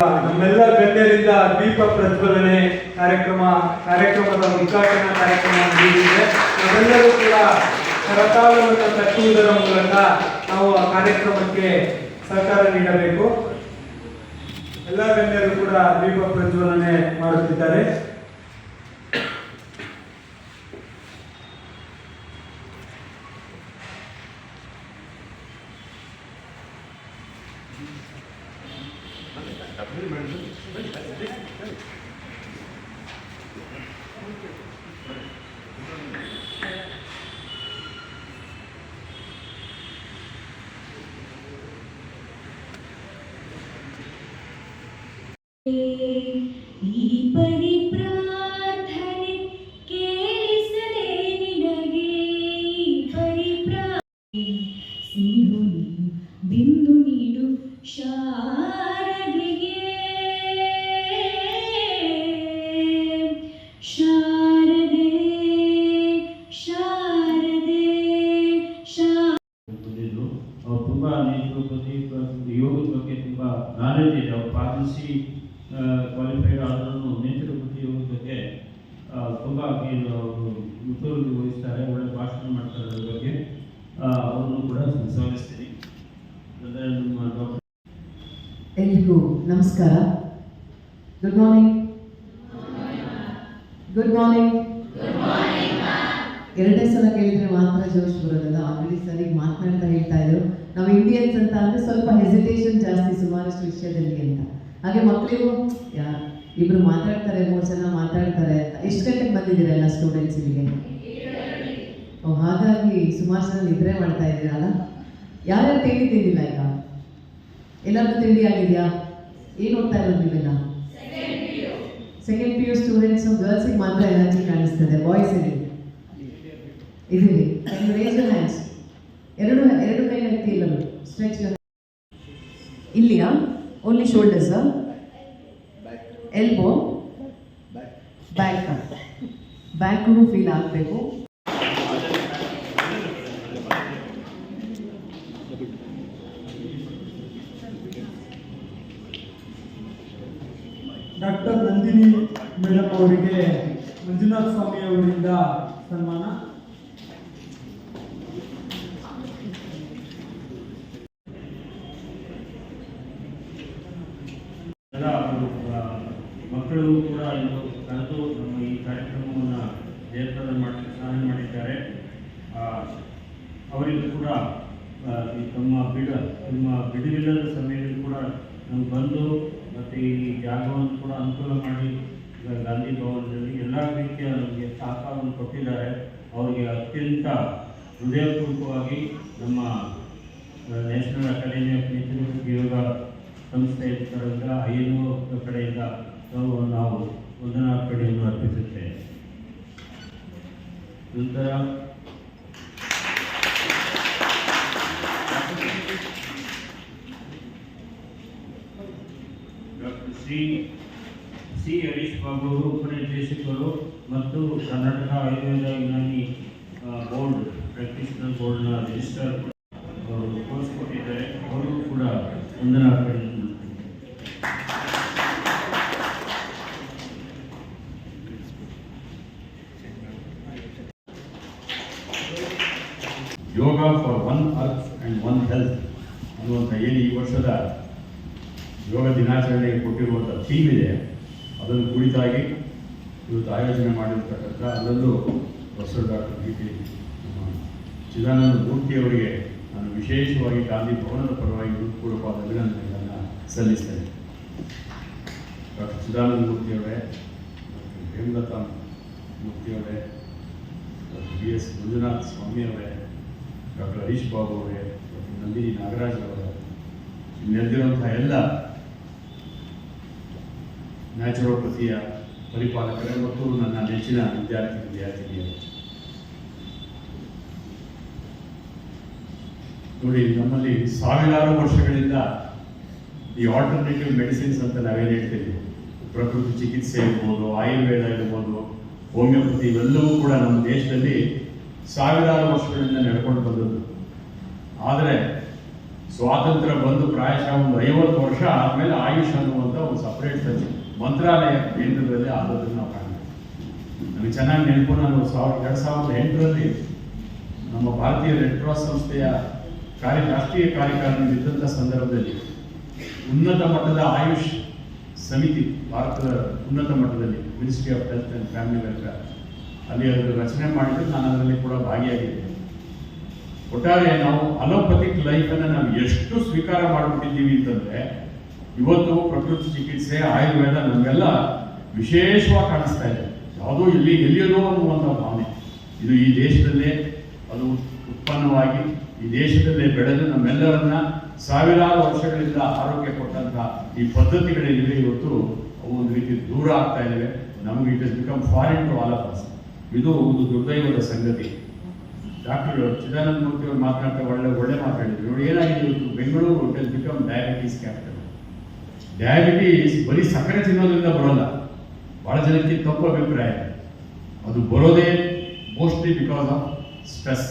ನಮ್ಮೆಲ್ಲ ಗಣ್ಯರಿಂದ ದೀಪ ಪ್ರಜ್ವಲನೆ ಕಾರ್ಯಕ್ರಮ, ಕಾರ್ಯಕ್ರಮದ ಉದ್ಘಾಟನಾ ಕಾರ್ಯಕ್ರಮ ನಡೆಯುತ್ತಿದೆ ನಾವೆಲ್ಲರೂ ಕೂಡ ಕರತಾಳವನ್ನು ತಟ್ಟುವುದರ ಮೂಲಕ ನಾವು ಆ ಕಾರ್ಯಕ್ರಮಕ್ಕೆ ಸಹಕಾರ ನೀಡಬೇಕು. ಎಲ್ಲ ಗಣ್ಯರು ಕೂಡ ದೀಪ ಪ್ರಜ್ವಲನೆ ಮಾಡುತ್ತಿದ್ದಾರೆ. ಈ ಪರಿ ಪ್ರಾರ್ಥನೆ ಕೇಳಿಸಲೇ ನಿನಗೆ ಈ ಪರಿ ಪ್ರಾರ್ಥನೆ ಸಿಂಧು ನೀಡು ಬಿಂದು ನೀಡು ಶಾರದೆ. ನಾಲೆಜ್ ಇದೆ ಅವ್ರು ಫಾರ್ಮಸಿ ಕ್ವಾಲಿಫೈಡ್ ಆದ್ರೂ ನೇಚುರೋಪತಿ ಬುದ್ಧಿ ಬಗ್ಗೆ ತುಂಬ ಏನು ಅವರು ಮುತುವರ್ಜಿ ವಹಿಸ್ತಾರೆ, ಒಳ್ಳೆ ಭಾಷಣ ಮಾಡ್ತಾರೆ ಅದ್ರ ಬಗ್ಗೆ. ಅವ್ರನ್ನು ಕೂಡ ಸ್ವಾಗತಿಸ್ತೀನಿ ಎಲ್ರಿಗೂ ನಮಸ್ಕಾರ. ಗುಡ್ ಮಾರ್ನಿಂಗ್ ಗುಡ್ ಮಾರ್ನಿಂಗ್ ಎರಡನೇ ಸಲ ಕೇಳಿದ್ರೆ ಮಾತ್ರ ಜೋಶ್ ಬರೋದಲ್ಲ. ಆಲ್ರೆಡಿ ಸರಿ ಮಾತನಾಡ್ತಾ ಹೇಳ್ತಾ ಇದ್ರು. ಇಂಡಿಯನ್ಸ್ ಅಂತ ಅಂದ್ರೆ ಸ್ವಲ್ಪ ಹೆಸಿಟೇಷನ್ ಜಾಸ್ತಿ ಸುಮಾರಷ್ಟು ವಿಷಯದಲ್ಲಿ ಅಂತ. ಹಾಗೆ ಮಕ್ಕಳಿಗೂ ಇಬ್ರು ಮಾತಾಡ್ತಾರೆ ಮೂರು ಜನ ಮಾತಾಡ್ತಾರೆ. ಅಂತ ಎಷ್ಟು ಗಂಟೆಗೆ ಬಂದಿದ್ದೀರಲ್ಲ ಸ್ಟೂಡೆಂಟ್ಸ್ ಇಲ್ಲಿಗೆ? ಓ ಹಾಗಾಗಿ ಸುಮಾರು ಜನ ನಿದ್ರೆ ಮಾಡ್ತಾ ಇದ್ದೀರಲ್ಲ? ಯಾರ್ಯಾರು ತಿಂಡಿ ತಿಂದಿಲ್ಲ ಈಗ? ಎಲ್ಲರಿಗೂ ತಿಂಡಿ ಆಗಿದೆಯಾ? ಏನು ಓದ್ತಾ ಇರೋದು ನೀವೆಲ್ಲ? ಸೆಕೆಂಡ್ ಪಿ ಯು ಸ್ಟೂಡೆಂಟ್ಸ್ ಗರ್ಲ್ಸಿಗೆ ಮಾತ್ರ ಎನರ್ಜಿ ಕಾಣಿಸ್ತದೆ. ಬಾಯ್ಸ್ ಇಲ್ಲಿ ಇದೀರಿ ರೇಸ್ ಯರ್ ಹ್ಯಾಂಡ್ಸ್ ಎರಡು ಎರಡು ಕೈ ಎತ್ತಿ ಇಲ್ಲ stretch ಇಲ್ಲಿಯಾ? Only shoulders elbow back back feel ಆಗಬೇಕು. ಡಾಕ್ಟರ್ ನಂದಿನಿ ಮೇಡಮ್ ಅವರಿಗೆ ಮಂಜುನಾಥ ಸ್ವಾಮಿ ಅವರಿಂದ ಸನ್ಮಾನ ಎಲ್ಲ ಅವರು, ಆ, ಮಕ್ಕಳು ಕೂಡ ಇಂದು ಕರೆದು ನಮ್ಮ ಈ ಕಾರ್ಯಕ್ರಮವನ್ನು ಜಯಪ್ರದ ಮಾಡಲಿಕ್ಕೆ ಸಹಾಯ ಮಾಡಿದ್ದಾರೆ. ಅವರಿಗೂ ಕೂಡ ಈ ತಮ್ಮ ಬಿಡ, ತಮ್ಮ ಬಿಡುವಿಲ್ಲದ ಸಮಯದಲ್ಲಿ ಕೂಡ ನಮ್ಗೆ ಬಂದು ಮತ್ತು ಈ ಜಾಗವನ್ನು ಕೂಡ ಅನುಕೂಲ ಮಾಡಿ ಗಾಂಧಿ ಭವನದಲ್ಲಿ ಎಲ್ಲ ರೀತಿಯ ನಮಗೆ ಸಹಕಾರವನ್ನು ಕೊಟ್ಟಿದ್ದಾರೆ. ಅವರಿಗೆ ಅತ್ಯಂತ ಹೃದಯಪೂರ್ವಕವಾಗಿ ನಮ್ಮ national academy of nature yoga ಸಂಸ್ಥೆ ಕಡೆಯಿಂದ ಐ ಎನ್ ಒ ಕಡೆಯಿಂದ ನಾವು ನಾವು ವಂದನಾರ್ಪಣೆಯನ್ನು ಅರ್ಪಿಸುತ್ತೇವೆ. ನಂತರ ಡಾಕ್ಟರ್ ಶ್ರೀ ಸಿ ಹರೀಶ್ ಬಾಬು ಅವರು ಉಪನಿರ್ದೇಶಕರು ಮತ್ತು ಕರ್ನಾಟಕ ಆಯುರ್ವೇದ ಯುನಾನಿ ಬೋರ್ಡ್ ಪ್ರಾಕ್ಟೀಷನರ್ ಬೋರ್ಡ್ನ ರಿಜಿಸ್ಟ್ರಾರ್ ಅವರು ಕೋರ್ಸ್ ಅವರು ಕೂಡ ವಂದನಾರ್ಪಣೆಯನ್ನು ಮಾಡ್ತಾರೆ yoga for one earth and one health ಅನ್ನುವಂಥ ಏನು ಈ ವರ್ಷದ ಯೋಗ ದಿನಾಚರಣೆಗೆ ಕೊಟ್ಟಿರುವಂಥ ಥೀಮ್ ಇದೆ. ಅದನ್ನು ಕುರಿತಾಗಿ ಇವತ್ತು ಆಯೋಜನೆ ಮಾಡಿರ್ತಕ್ಕಂಥ ಅದರಲ್ಲೂ professor doctor B P Chidananda ಮೂರ್ತಿಯವರಿಗೆ ನಾನು ವಿಶೇಷವಾಗಿ ಗಾಂಧಿ ಭವನದ ಪರವಾಗಿ ಹೃತ್ಪೂರ್ವಕವಾದ ಅಭಿನಂದನೆಗಳನ್ನು ಸಲ್ಲಿಸ್ತೇನೆ. ಡಾಕ್ಟರ್ ಚಿದಾನಂದ ಮೂರ್ತಿಯವರೇ ಡಾಕ್ಟರ್ ಹೇಮಲತಾ ಮೂರ್ತಿಯವರೇ ಡಾಕ್ಟರ್ ಬಿ ಎಸ್ ಮಂಜುನಾಥ್ ಸ್ವಾಮಿಯವರೇ ಹರೀಶ್ ಬಾಬು ಅವರೇ ನಂದಿನಿ ನಾಗರಾಜ್ ಅವರ ನೆರೆದಿರುವಂಥ ಎಲ್ಲ ನ್ಯಾಚುರೋಪತಿಯ ಪರಿಪಾಲಕರೇ ಮತ್ತು ನನ್ನ ನೆಚ್ಚಿನ ವಿದ್ಯಾರ್ಥಿ ವಿದ್ಯಾರ್ಥಿನಿಯರು. ನೋಡಿ, ನಮ್ಮಲ್ಲಿ ಸಾವಿರಾರು ವರ್ಷಗಳಿಂದ ಈ ಆಲ್ಟರ್ನೇಟಿವ್ ಮೆಡಿಸಿನ್ಸ್ ಅಂತ ನಾವೇನು ಹೇಳ್ತೀವಿ ಪ್ರಕೃತಿ ಚಿಕಿತ್ಸೆ ಇರ್ಬೋದು, ಆಯುರ್ವೇದ ಇರ್ಬೋದು, ಹೋಮಿಯೋಪತಿ ಇವೆಲ್ಲವೂ ಕೂಡ ನಮ್ಮ ದೇಶದಲ್ಲಿ ಸಾವಿರಾರು ವರ್ಷಗಳಿಂದ ನಡ್ಕೊಂಡು ಬಂದದ್ದು. ಆದರೆ ಸ್ವಾತಂತ್ರ್ಯ ಬಂದು ಪ್ರಾಯಶಃ ಒಂದು ಐವತ್ತು ವರ್ಷ ಆದಮೇಲೆ ಆಯುಷ್ ಅನ್ನುವಂಥ ಒಂದು ಸಪ್ರೇಟ್ ಸಚಿವ ಮಂತ್ರಾಲಯ ಕೇಂದ್ರದಲ್ಲಿ ಆದದನ್ನು ನಾವು ಕಾಣ್ತೀವಿ. ನನಗೆ ಚೆನ್ನಾಗಿ ನೆನಪು ನಾನು ಸಾವಿರದ ಎರಡು ಸಾವಿರದ ಎಂಟರಲ್ಲಿ ನಮ್ಮ ಭಾರತೀಯ ರೆಡ್ ಕ್ರಾಸ್ ಸಂಸ್ಥೆಯ ಕಾರ್ಯ, ರಾಷ್ಟ್ರೀಯ ಕಾರ್ಯಕಾರಿಣಿದ್ದಂಥ ಸಂದರ್ಭದಲ್ಲಿ ಉನ್ನತ ಮಟ್ಟದ ಆಯುಷ್ ಸಮಿತಿ, ಭಾರತದ ಉನ್ನತ ಮಟ್ಟದಲ್ಲಿ ministry of health and family welfare ಅಲ್ಲಿ ಅದನ್ನು ರಚನೆ ಮಾಡಿದ್ದು ನಾನು ಅದರಲ್ಲಿ ಕೂಡ ಭಾಗಿಯಾಗಿದ್ದೆ ಒಟ್ಟಾರೆ ನಾವು ಅಲೋಪತಿಕ್ ಲೈಫನ್ನು ನಾವು ಎಷ್ಟು ಸ್ವೀಕಾರ ಮಾಡಿಬಿಟ್ಟಿದ್ದೀವಿ ಅಂತಂದರೆ, ಇವತ್ತು ಪ್ರಕೃತಿ ಚಿಕಿತ್ಸೆ, ಆಯುರ್ವೇದ ನಮಗೆಲ್ಲ ವಿಶೇಷವಾಗಿ ಕಾಣಿಸ್ತಾ ಇದೆ. ಯಾವುದೋ ಇಲ್ಲಿ ಎಲ್ಲಿಯದೋ ಅನ್ನುವಂಥ ಭಾವನೆ. ಇದು ಈ ದೇಶದಲ್ಲೇ ಅದು ಉತ್ಪನ್ನವಾಗಿ, ಈ ದೇಶದಲ್ಲೇ ಬೆಳೆದು ನಮ್ಮೆಲ್ಲರನ್ನ ಸಾವಿರಾರು ವರ್ಷಗಳಿಂದ ಆರೋಗ್ಯ ಕೊಟ್ಟಂಥ ಈ ಪದ್ಧತಿಗಳೇನಿವೆ ಇವತ್ತು, ಅವು ಒಂದು ರೀತಿ ದೂರ ಆಗ್ತಾ ಇದ್ದಾವೆ ನಮಗೆ it is become foreign to all of us ಇದು ಒಂದು ದುರ್ದೈವದ ಸಂಗತಿ. ಡಾಕ್ಟರ್ ಚಿದಾನಂದ ಮೂರ್ತಿ ಅವರು ಮಾತನಾಡ್ತಾ ಒಳ್ಳೆ ಒಳ್ಳೆ ಮಾತಾಡಿದ್ರು ನೋಡಿ ಏನಾಗಿದೆ ಇವತ್ತು Bengaluru hotel become diabetes capital diabetes ಬರೀ ಸಕ್ಕರೆ ತಿನ್ನೋದ್ರಿಂದ ಬರೋಲ್ಲ. ಭಾಳ ಜನಕ್ಕೆ ತಪ್ಪು ಅಭಿಪ್ರಾಯ. ಅದು ಬರೋದೇ ಮೋಸ್ಟ್ಲಿ ಬಿಕಾಸ್ ಆಫ್ ಸ್ಟ್ರೆಸ್